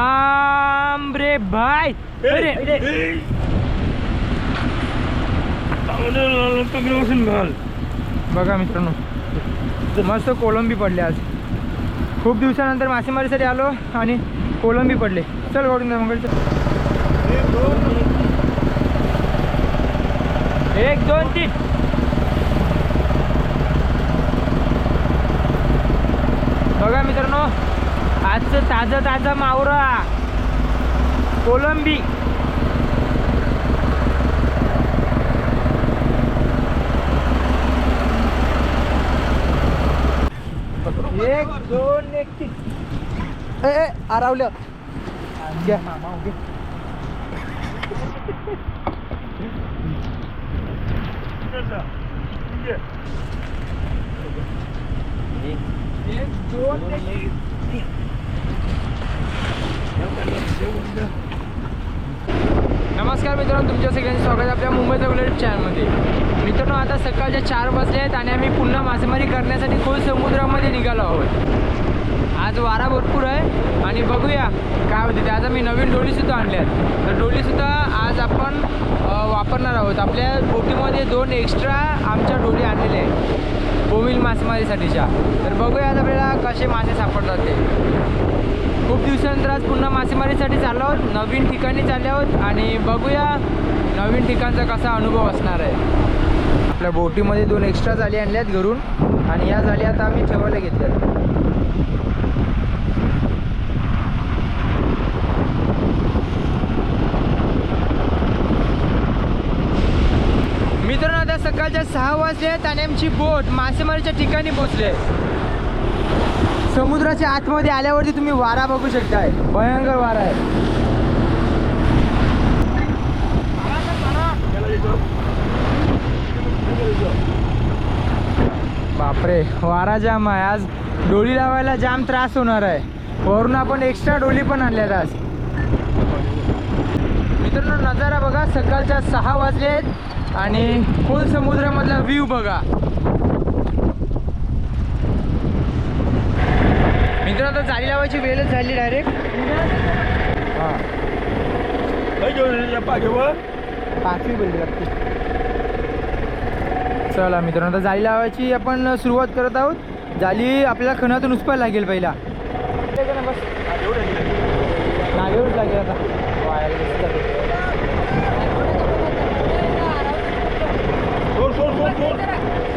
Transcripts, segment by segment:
लांब रे भाई अरे बघा मित्रांनो मस्त कोलंबी पडले आज. खूप दिवसानंतर मासेमारीसाठी आलो आणि कोलंबी पडले. चल गोडून मंगळचं एक दोन तीन बघा मित्रांनो आजचं ताजं ताजं मावरा. कोलंबी. एक दोन एक तीन. ए ए आरावलं घ्या. मामा एक दोन एक नमस्कार मित्रांनो तुमच्या सगळ्यांचं स्वागत आहे आपल्या मुंबई बुलेट चॅनलमध्ये. मित्रांनो आता सकाळच्या चार वाजले आहेत आणि आम्ही पुन्हा मासेमारी करण्यासाठी खोल समुद्रामध्ये निघालो आहोत. आज वारा भरपूर आहे आणि बघूया काय होते ते. आज आम्ही नवीन डोलीसुद्धा आणल्या आहेत. तर डोलीसुद्धा आज आपण वापरणार आहोत. आपल्या बोटीमध्ये दोन एक्स्ट्रा आमच्या डोली आणलेल्या आहेत. बोमिल मासेमारीसाठीच्या. तर बघूया आज आपल्याला कसे मासे सापडतात ते. खूप दिवसानंतर आज पुन्हा मासेमारीसाठी चाललो आहोत. नवीन ठिकाणी चालले आहोत आणि बघूया नवीन ठिकाणचा कसा अनुभव असणार आहे. आपल्या बोटीमध्ये दोन एक्स्ट्रा जाळी आणल्यात घरून आणि या झाली आता आम्ही ठेवायला घेतल्या मित्रांनो आता सकाळच्या सहा वाजले आहेत आणि आमची बोट मासेमारीच्या ठिकाणी पोचले समुद्राच्या आतमध्ये आल्यावरती तुम्ही वारा बघू शकताय. भयंकर वारा आहे. बापरे वारा जाम आहे. आज डोळी लावायला जाम त्रास होणार आहे. वरून आपण एक्स्ट्रा डोली पण आणल्यात आज. मित्रांनो नजारा बघा. सकाळच्या सहा वाजले आहेत आणि खोल समुद्रामधला व्ह्यू बघा मित्रांनो लावायची वेळच झाली डायरेक्ट हां. पाचवी बोलली लागते. चला मित्रांनो आता जाळी लावायची आपण सुरुवात करत आहोत. जाळी आपल्याला खणातून उचपायला लागेल पहिला. नागेवरच लागेल आता.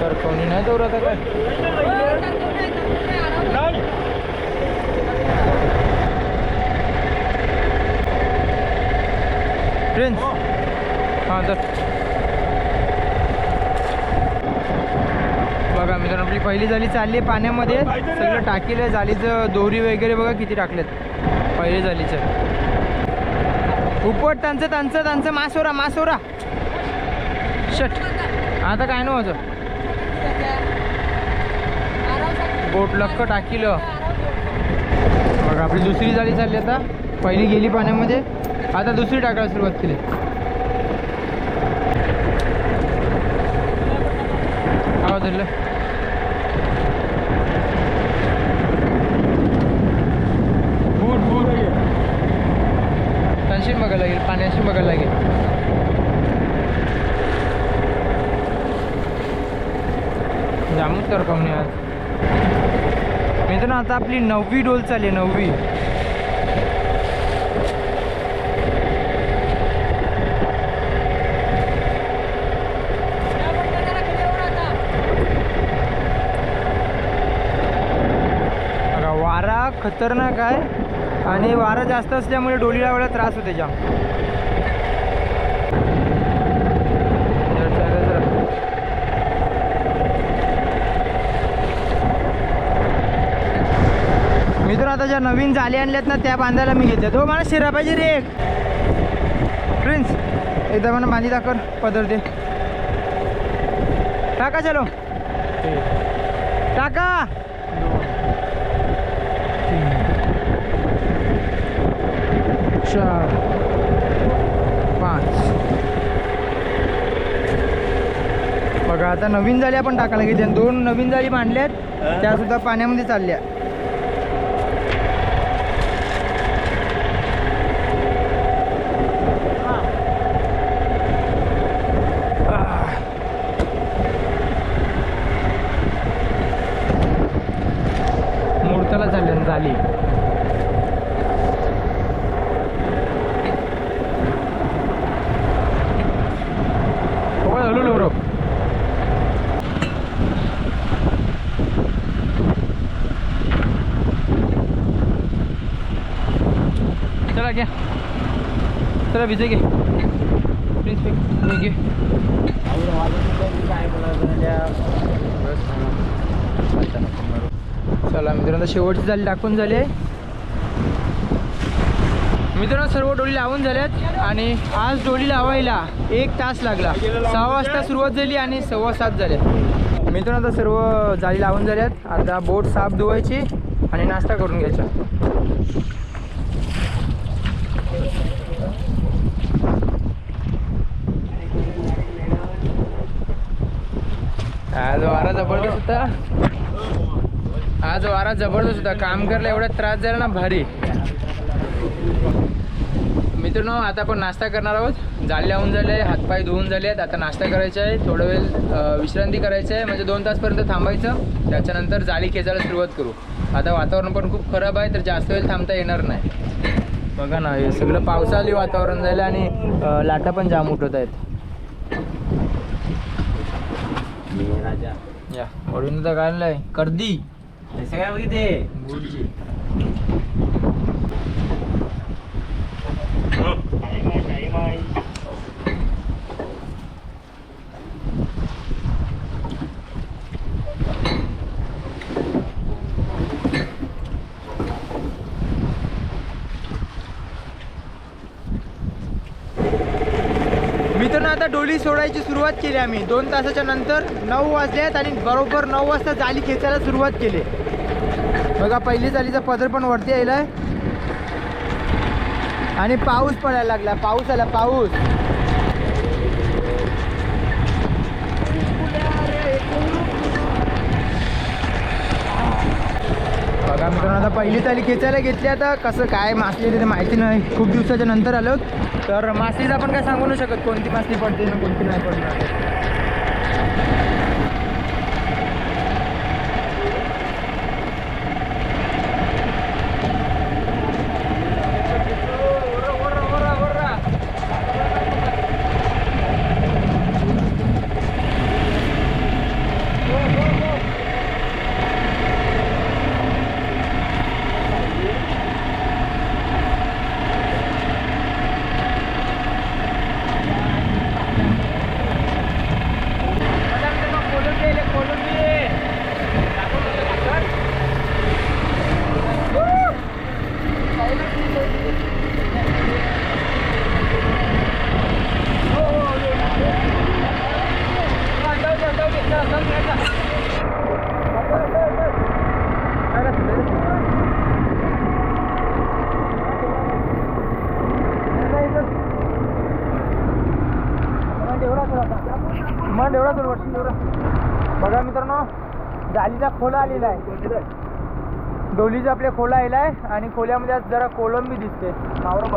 तर कोणी नाही दौर आता. काय प्रिन्स हां तर बघा मित्रांनो आपली पहिली जाळी चालली आहे पाण्यामध्ये. सगळं टाकेलं जाळीचं दोरी वगैरे बघा किती टाकलेत. पहिली जाळीचं उपट त्यांचं त्यांचं त्यांचं. मासोरा मासोरा शट. आता काय नव्हतं बोट लक्क टाकीलं. बघा आपली दुसरी जाळी चालली आता. पहिली गेली पाण्यामध्ये. आता दुसरी टाकायला सुरुवात केली. धरलं बूट बूट त्यांशी बघायला लागेल बघायला लागेल. जामून तर कमी आज. मित्रांनो आता आपली नववी डोल चालली आहे नववी. वारा खतरनाक आहे आणि वारा जास्त असल्यामुळे डोलीला एवढा त्रास होते जाम. मित्र आता ज्या नवीन जाले आणल्यात ना त्या बांधायला मी घेतल्या तो हो, मला शिरा पाहिजे रे एक. प्रिन्स एकदा मला बांधी दाखव पदर दे. टाका चलो. टाका. चार. पाच. बघा आता नवीन जाळी आपण टाकायला घेतल्या दोन नवीन जाळी मांडल्यात त्या सुद्धा पाण्यामध्ये चालल्या. विजय घे. प्लीज घे. चला मित्रांनो शेवटची झाली टाकून झाली मित्रांनो सर्व डोली लावून झाल्यात आणि आज डोली लावायला एक तास लागला. सहा वाजता सुरुवात झाली आणि सव्वा सात झाल्यात मित्रांनो आता सर्व जाळी लावून झाल्यात. आता बोट साफ धुवायची आणि नाश्ता करून घ्यायचा आज वारा जबरदस्त होता आज वारा जबरदस्त होता काम करायला एवढा त्रास झाला ना भारी. मित्रांनो आता आपण नाश्ता करणार आहोत. जाळी लावून झाले हातपाय धुवून झाले आहेत आता नाश्ता करायचा आहे. थोडं वेळ विश्रांती करायची आहे. म्हणजे दोन तासपर्यंत थांबायचं. त्याच्यानंतर जाळी खेचायला सुरुवात करू. आता वातावरण पण खूप खराब आहे तर जास्त वेळ थांबता येणार नाही. बघा ना हे सगळं पावसाळी वातावरण झालं आणि लाटा पण जाम उठत आहेत. या. वडून तर काढलंय. कर्दी. सगळ्या बघितले गुडची मित्रांनो आता डोली सोडायची सुरुवात केली आम्ही. दोन तासाच्या नंतर नऊ वाजल्यात आणि बरोबर नऊ वाजता जाली खेचायला सुरुवात केली. बघा पहिली जालीचा पदर पण वरती यायला आणि पाऊस पडायला लागला. पाऊस आला पाऊस. बघा मित्रांनो आता पहिली ताली खेचायला घेतली आता. कसं काय मासली येते ते माहिती नाही. खूप दिवसाच्या नंतर आलो. तर मासलीचं आपण काय सांगू नाही शकत. कोणती मासली पडते ना कोणती नाही पडणार मग एवढा दोन वर्ष एवढा बघा मित्रांनो जालीचा खोला आलेला आहे डोलीचा आपल्या खोला आलेला आहे आणि खोल्यामध्ये आज जरा कोलंबी दिसते. मावरा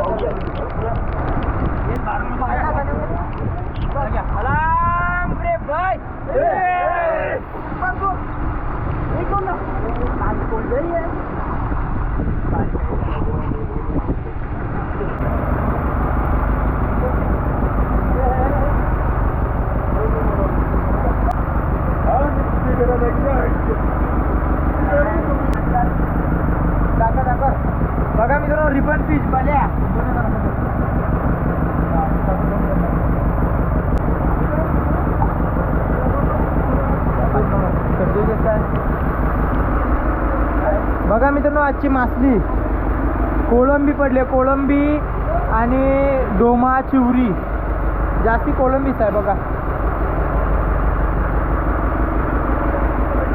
अलाम रे भाई दाखव दाखव बघा मित्रांनो रिबन फिश बल्या बघा मित्रांनो आजची मासली. कोळंबी पडले. कोळंबी आणि डोमा चिवरी जास्ती कोळंबीच आहे बघा.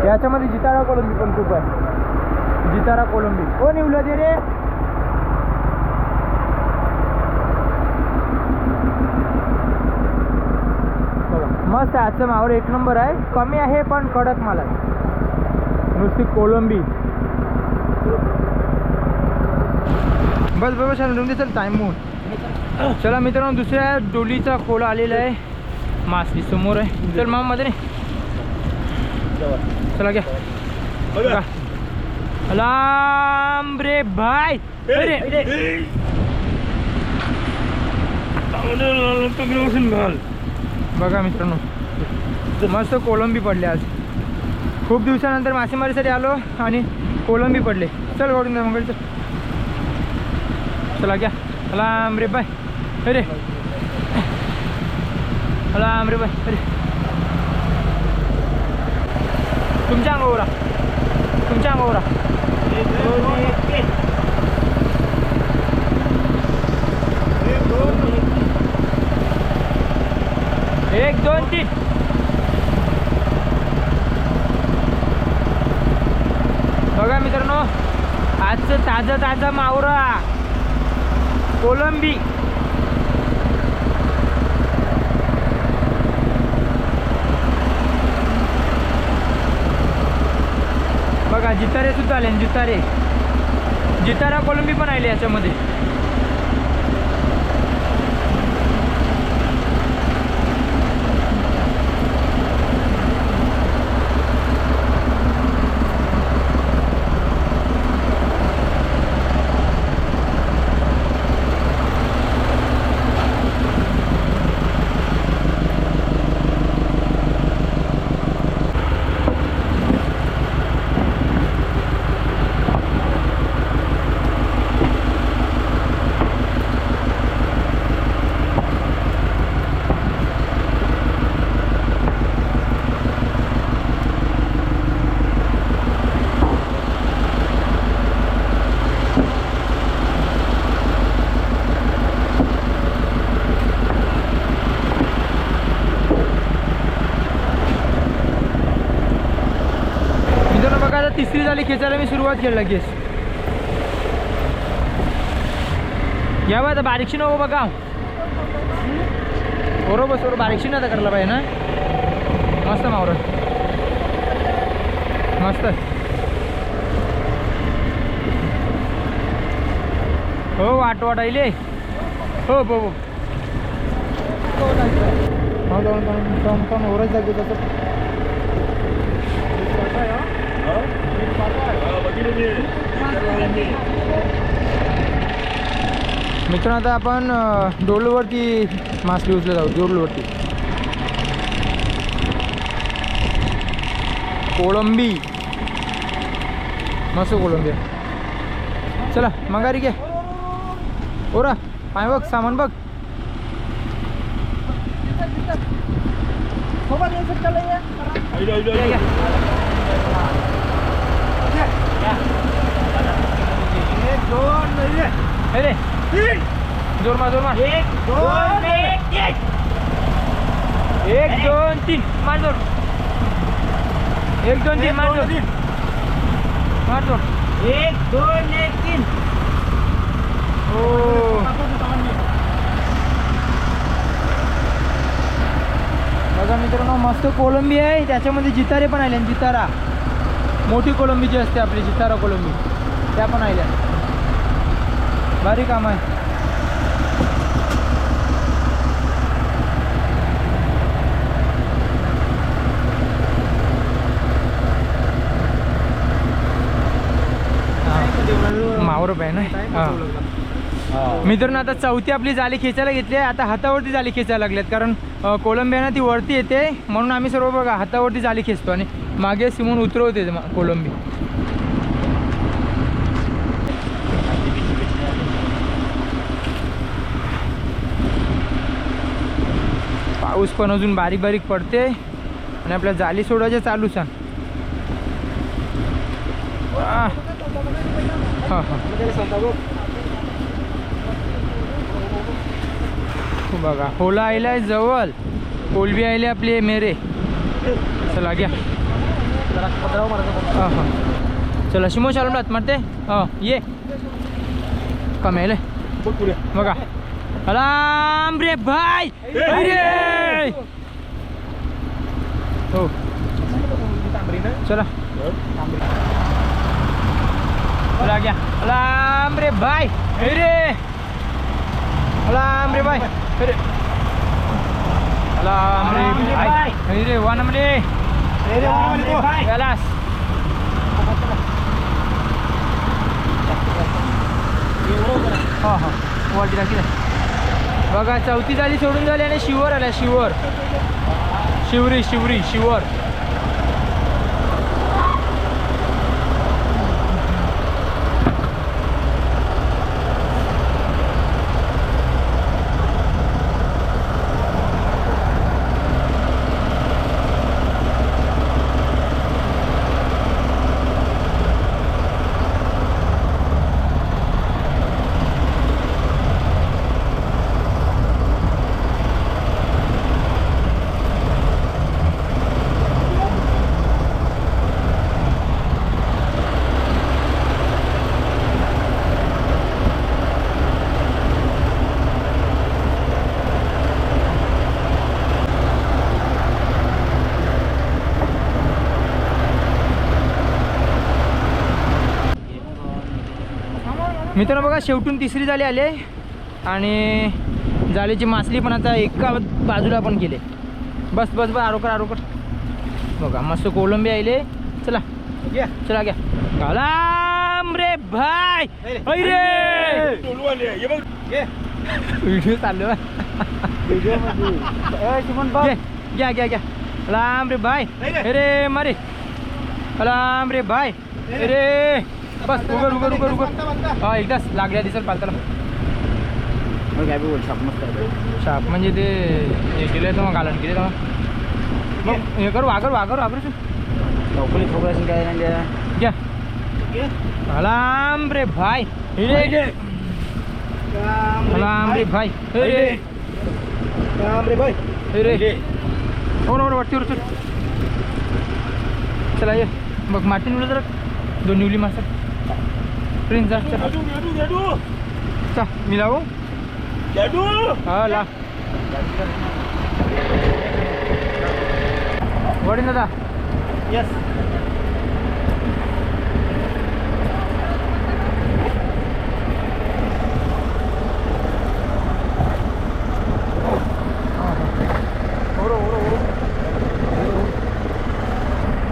याच्यामध्ये जितारा कोलंबी पण खूप आहे. जितारा कोलंबी. कोण येऊ ते रे? मस्त आहे आजचं मावर एक नंबर आहे. कमी आहे पण कडक मला नुसती कोलंबी. बस बरोबर छान रुंदी सर टाईम होऊन. चला मित्रांनो दुसऱ्या डोलीचा खोला आलेला आहे. मासली समोर आहे. चल मामा मध्ये नाही चला घ्या. बघा अलाम रे भाई. अरे बघा मित्रांनो मस्त कोलंबी पडले आज. खूप दिवसानंतर मासेमारीसाठी आलो आणि कोलंबी पडले. चल वाढून द्या मग चला. घ्या. अलाम रे बाय अरे. लांब रे बाय अरे. तुमच्या अंगावर आ. तुमच्या अंगावर आ. एक दोन तीन बघा मित्रांनो आजचं ताजं ताजं मावरा कोलंबी जितारे सुद्धा आले जितारे जितारा कोलंबी पण आले याच्यामध्ये मित्रांनो बघा आता झाली खेचायला मी सुरुवात केली लगेच. या बा आता बारीकशी नको बघा. बरोबर बरोबर बारीकशी नाही आता करायला पाहिजे ना? मस्त मावर. मस्त. हो वाट वाट आईले हो हो. हो ओरच जागे त्याचं मित्रांनो आता आपण डोलवरती मासली उचले जाऊ डोलवरती. कोळंबी. मस्त कोळंबी. चला मगारी घे. ओरा पाय बघ सामान बघ. घ्या, घ्या. अरे जोर मार जोर मार. एक दोन तीन. मार जोर. एक दोन तीन. मार जोर. मार जोर. एक दोन एक तीन. हो बघा मित्रांनो मस्त कोलंबी आहे. त्याच्यामध्ये जितारे पण आले जितारा. मोठी कोलंबी जी असते आपली जितारा कोलंबी. त्या पण आल्या. भारी काम आहे. मावर आहे ना. हां. मित्रांनो आता चौथी आपली जाळी खेचायला घेतली आहे. आता हातावरती जाळी खेचायला लागल्यात कारण कोलंबिया ना ती वरती येते. म्हणून आम्ही सर्व बघा हातावरती जाळी खेचतो. आणि मागे सिमून उतरवते कोलंबी. पाऊस पण अजून बारीक बारीक पडते आणि आपल्या जाळी सोडायच्या चालूच आहे हां हां. बघा होला आयलाय जवळ. कोलबी आयले आपले मेरे. चला घ्या. हां हां. चला शिमो चालून राहत मारते. हां ये. कमेले बघा. अलाम रे भाई अरे हो चला चला घ्या अलाम रे भाई अरे अलाम रे भाई अरे अलाम रे भाई अरे वानमले गलास हां हां वरती टाकी द्या. बघा चौथी झाली सोडून झाली आणि शिवर आला शिवर. शिवरी शिवरी शिवर. मित्रांनो बघा शेवटून तिसरी जाळी आले आणि जाळीची मासली पण आता एका बाजूला पण केले बस बस बस आरोकर आरोकर. बघा मस्त कोलंबी आले चला. घ्या. चला घ्या. कलाम रे भाई. ऐ रे. व्हिडिओ चालू आहे. घ्या घ्या घ्या. कलाम रे रे. अरे मारे. कलाम रे भाई. अरे. बस उगर उगर उगर उगर हा एकदाच लागल्या दिसेल पालताला मग काय बोल, शाप मस्त. शाप म्हणजे ते हे केलं तर मग घालून केले तर मग. हे कर वागर वागर वागर चौकली खोबऱ्याची काय नाही. घ्या. घे. कलाम रे भाई. कलाम रे. भाई. रे. भाई. अरे हो ना हो वरती वरती चला ये. बघ माटी निवलं जरा दोन निवली मासा. प्रिन्स जा. चला. गेडू, गेडू, गेडू. चा मी लावू. हा वडील दादा. Yes.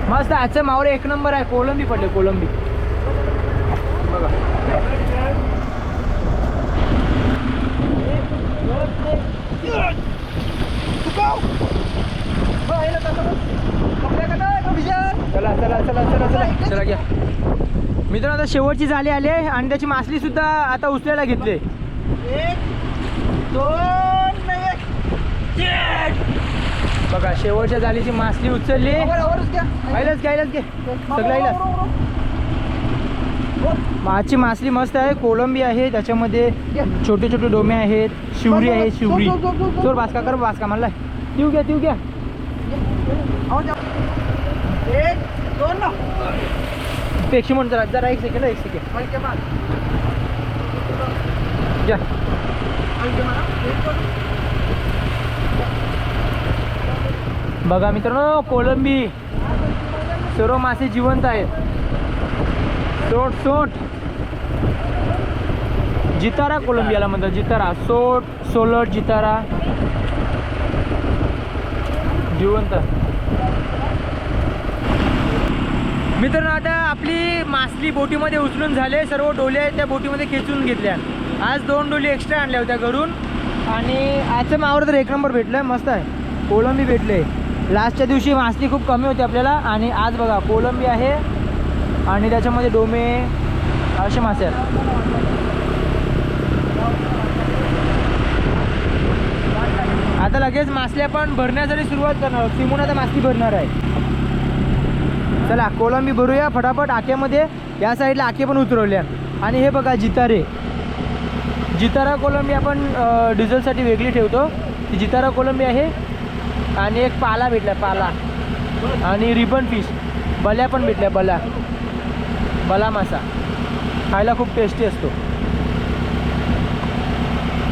मस्त आजचं मावरे एक नंबर आहे. कोलंबी पडले कोलंबी. चला चला चला चला चला. चला घ्या. मित्रांनो आता शेवटची झाली आली आहे. आणि त्याची मासली सुद्धा आता उचलायला घेतले. बघा शेवटच्या जालीची मासली उचलली. घ्या. सगळं आजची मासली मस्त आहे कोलंबी आहे त्याच्यामध्ये छोटे छोटे डोमे आहेत शिवरी आहे शिवरी. चोर बासका कर बासका म्हणला. तिव घ्या तिव घ्या. पेक्षी म्हणून जरा जरा एक सेकंड एक सेकंड मला. घ्या मला. बघा मित्रांनो कोलंबी सर्व मासे जिवंत आहेत. सोट सोट जितारा कोलंबियाला म्हणतात. जितारा सोट सोलट जितारा. जिवंत. मित्रांनो आता आपली मासली बोटीमध्ये उचलून झाले. सर्व डोले आहेत त्या बोटीमध्ये खेचून घेतल्या. आज दोन डोली एक्स्ट्रा आणल्या होत्या घरून. आणि आजचं मावर तर एक नंबर भेटलं मस्त आहे. कोलंबी भेटले. लास्टच्या दिवशी मासली खूप कमी होती आपल्याला. आणि आज बघा कोलंबी आहे. आणि त्याच्यामध्ये डोमे असे मासे आहेत. आता लगेच मासल्या पण भरण्यासाठी सुरुवात करणार आहोत सिमून आता मासली भरणार आहे. चला कोलंबी भरूया फटाफट आक्यामध्ये या साईडला आके पण उतरवल्या. आणि हे बघा जितारे. जितारा कोलंबी आपण डिझेलसाठी वेगळी ठेवतो. ती जितारा कोलंबी आहे. आणि एक पाला भेटला पाला. आणि रिबन फिश. बल्या पण भेटल्या बला बला मासा. खायला खूप टेस्टी असतो.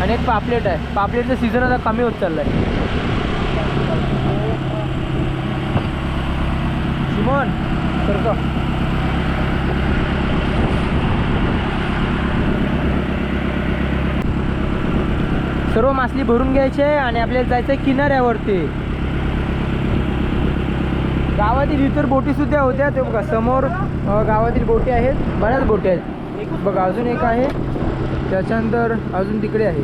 आणि एक पापलेट आहे. पापलेटचं सीझन आता कमी होत चाललं आहे सिमोन करतो सर्व मासली भरून घ्यायचे आणि आपल्याला जायचं आहे किनाऱ्यावरती. गावातील इतर बोटी सुद्धा होत्या. ते बघा समोर गावातील बोटी आहेत. बऱ्याच बोटी आहेत. बघा अजून एक आहे. त्याच्यानंतर अजून तिकडे आहे.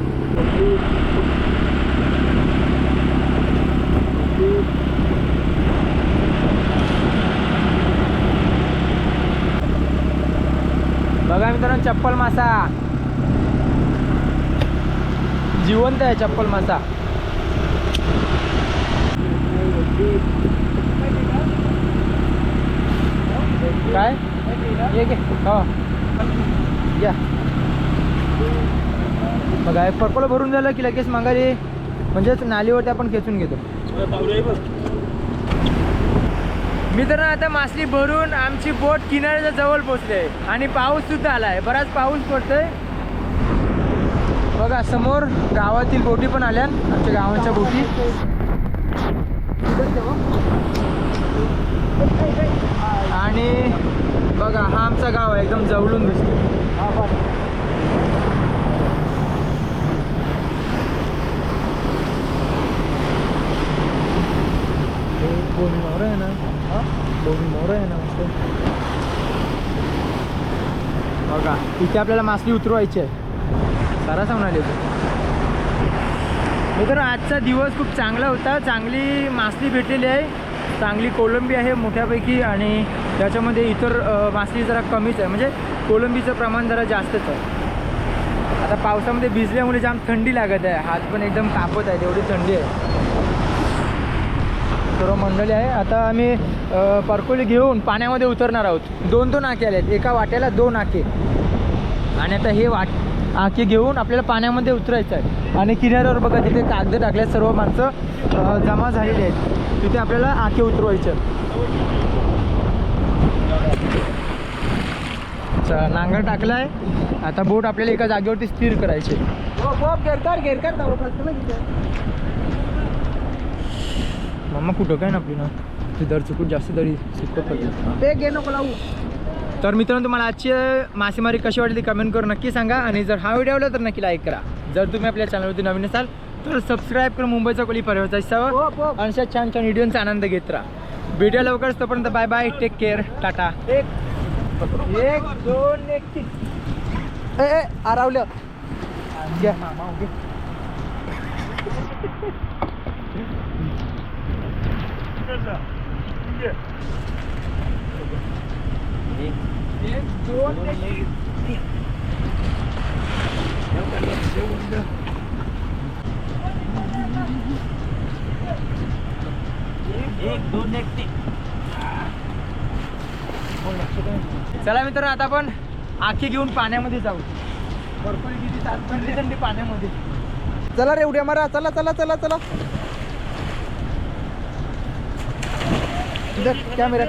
बघा मित्रांनो चप्पल मासा. जिवंत आहे चप्पल मासा. काय? हो. या. बघा पर्पल भरून झालं की लगेच माघारी म्हणजेच नालीवरती आपण खेचून घेतो. मित्रांनो आता मासली भरून आमची बोट किनाऱ्याच्या जवळ पोचली आहे. आणि पाऊस सुद्धा आला आहे बराच पाऊस पडतोय. बघा समोर गावातील बोटी पण आल्या आमच्या गावांच्या बोटी. आणि बघा हा आमचा गाव आहे. एकदम जवळून दिसतो आहे ना बोमी मोर आहे ना मस्त बघा इथे आपल्याला मासली उतरवायची आहे. सारा आले मित्र आजचा दिवस खूप चांगला होता. चांगली मासली भेटलेली आहे. चांगली कोलंबी आहे मोठ्यापैकी आणि त्याच्यामध्ये इतर अ, मासली जरा कमीच आहे. म्हणजे कोलंबीचं प्रमाण जरा जास्तच आहे. आता पावसामध्ये भिजल्यामुळे जाम थंडी लागत आहे. हात पण एकदम कापत आहे एवढी थंडी आहे. सर्व मंडळी आहे. आता आम्ही अ, परकोली घेऊन पाण्यामध्ये उतरणार आहोत. दोन दोन आके आले आहेत एका वाट्याला दोन आके. आणि आता हे वाट आके घेऊन आपल्याला पाण्यामध्ये उतरायचं आहे. आणि किनाऱ्यावर बघा तिथे कागद टाकले सर्व माणसं. जमा झालेली आहेत. तिथे आपल्याला आके उतरवायचे आहेत. नांगर टाकला आहे आता बोट आपल्याला एका जागेवरती स्थिर करायचे हो हो घेरकार घेरकार दारू खालचं ना तिथे मम्मा कुठं काय ना आपली ना? ती दर चुकून जास्त दरी चुकत ते घे नको लावू. तर मित्रांनो तुम्हाला आजची मासेमारी कशी वाटली कमेंट करून नक्की सांगा. आणि जर हा व्हिडिओ आवडला तर नक्की लाईक करा. जर तुम्ही आपल्या चॅनलवरती नवीन असाल तर सबस्क्राईब करून मुंबईचा कोली परिवारचा हिस्सा आणि अशा छान छान व्हिडिओचा आनंद घेत राहा. भेटूया लवकरच तोपर्यंत bye bye take care tata एक एक दोन एक तीन. ए आरावलं. घ्या. मामा एक दोन एक. दोन एक तीन. चला मित्रांनो आता आपण आखी घेऊन पाण्यामध्ये जाऊ. भरपूर किती तास थंडी थंडी पाण्यामध्ये. चला रे उड्या मारा. चला चला चला चला. कॅमेरा